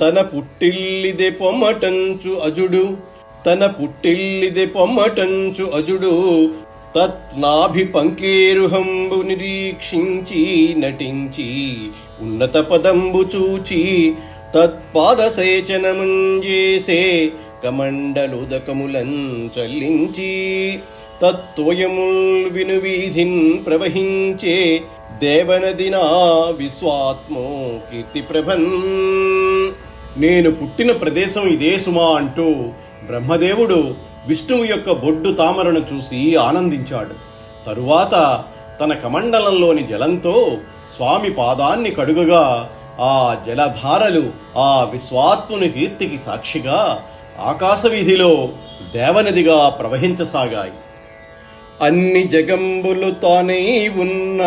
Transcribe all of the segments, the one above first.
తన పుట్టిల్లిదే పొమ్మటంచు అజుడు. తన పుట్టిల్లిదే పొమ్మటంచు అజుడు. తత్నాభి పంకేరుహంబు నిరీక్షించి నటించి ఉన్నత పదంబు చూచి తత్పాదసేచనముంజేసే కమండలుదకములం చల్లించి తత్వయముల్ వినువీధిన్ ప్రవహించే దేవనదినా విశ్వాత్మో కీర్తి ప్రభన్ నేను పుట్టిన ప్రదేశం ఇదే సుమా అంటూ బ్రహ్మదేవుడు విష్ణువు యొక్క బొడ్డు తామరను చూసి ఆనందించాడు. తరువాత తన కమండలంలోని జలంతో స్వామి పాదాన్ని కడుగగా ఆ జలధారలు ఆ విశ్వాత్ముని కీర్తికి సాక్షిగా ఆకాశవీధిలో దేవనదిగా ప్రవహించసాగాయి. అన్ని జగంబులు తానై ఉన్న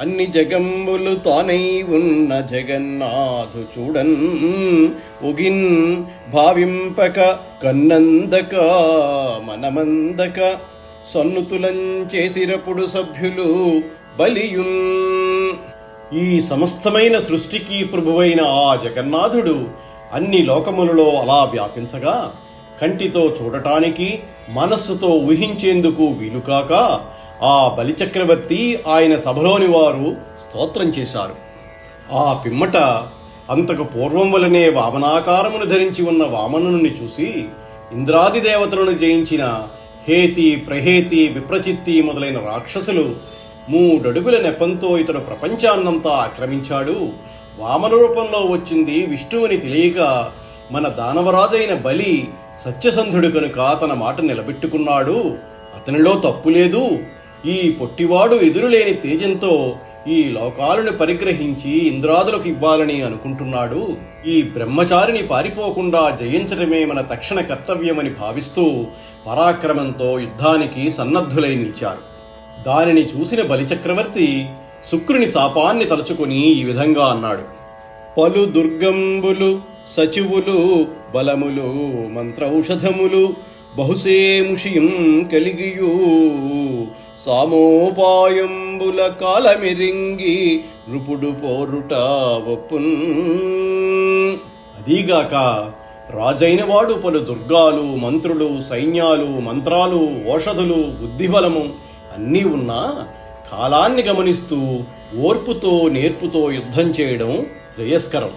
అన్ని జగంబులు తానై ఉన్న జగన్నాథు చూడన్ ఉగిన్ భావింపక కన్నందక మనమందక సన్నుతులం చేసిరపుడు సభ్యులు బలియున్. ఈ సమస్తమైన సృష్టికి ప్రభువైన ఆ జగన్నాథుడు అన్ని లోకములలో అలా వ్యాపించగా కంటితో చూడటానికి మనస్సుతో ఊహించేందుకు వీలుకాక ఆ బలిచక్రవర్తి ఆయన సభలోని వారు స్తోత్రం చేశారు. ఆ పిమ్మట అంతకు పూర్వం వలనే వామనాకారమును ధరించి ఉన్న వామనుని చూసి ఇంద్రాది దేవతలను జయించిన హేతి ప్రహేతి విప్రచిత్తి మొదలైన రాక్షసులు మూడడుగుల నెపంతో ఇతడు ప్రపంచాన్నంతా ఆక్రమించాడు. వామన రూపంలో వచ్చింది విష్ణువుని తెలియక మన దానవరాజైన బలి సత్యసంధుడు కనుక తన మాట నిలబెట్టుకున్నాడు. అతనిలో తప్పు లేదు. ఈ పొట్టివాడు ఎదురులేని తేజంతో ఈ లోకాలను పరిగ్రహించి ఇంద్రాదులకు ఇవ్వాలని అనుకుంటున్నాడు. ఈ బ్రహ్మచారిని పారిపోకుండా జయించడమే మన తక్షణ కర్తవ్యమని భావిస్తూ పరాక్రమంతో యుద్ధానికి సన్నద్ధులై నిలిచారు. దానిని చూసిన బలిచక్రవర్తి శుక్రుని శాపాన్ని తలుచుకుని ఈ విధంగా అన్నాడు. పలు దుర్గంబులు సచివులు బలములు మంత్రౌషధములు బహుసేముషియం కలిగియు. సామోపాయంబుల కాలమిరింగి నృపుడు పోరుట ఒప్పున్. అదీగాక రాజైన వాడు పలు దుర్గాలు మంత్రులు సైన్యాలు మంత్రాలు ఓషధులు బుద్ధిబలము అన్నీ ఉన్నా కాలాన్ని గమనిస్తూ ఓర్పుతో నేర్పుతో యుద్ధం చేయడం శ్రేయస్కరం.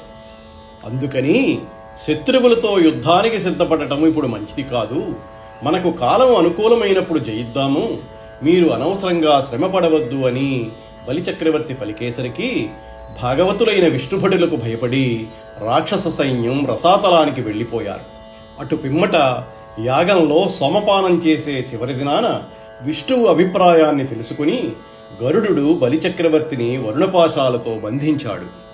అందుకని శత్రువులతో యుద్ధానికి సిద్ధపడటం ఇప్పుడు మంచిది కాదు. మనకు కాలం అనుకూలమైనప్పుడు జయిద్దాము. మీరు అనవసరంగా శ్రమపడవద్దు అని బలిచక్రవర్తి పలికేసరికి భాగవతులైన విష్ణుభటులకు భయపడి రాక్షస సైన్యం రసాతలానికి వెళ్ళిపోయారు. అటు పిమ్మట యాగంలో సోమపానం చేసే చివరి దినాన విష్ణువు అభిప్రాయాన్ని తెలుసుకుని గరుడు బలిచక్రవర్తిని వరుణపాశాలతో బంధించాడు.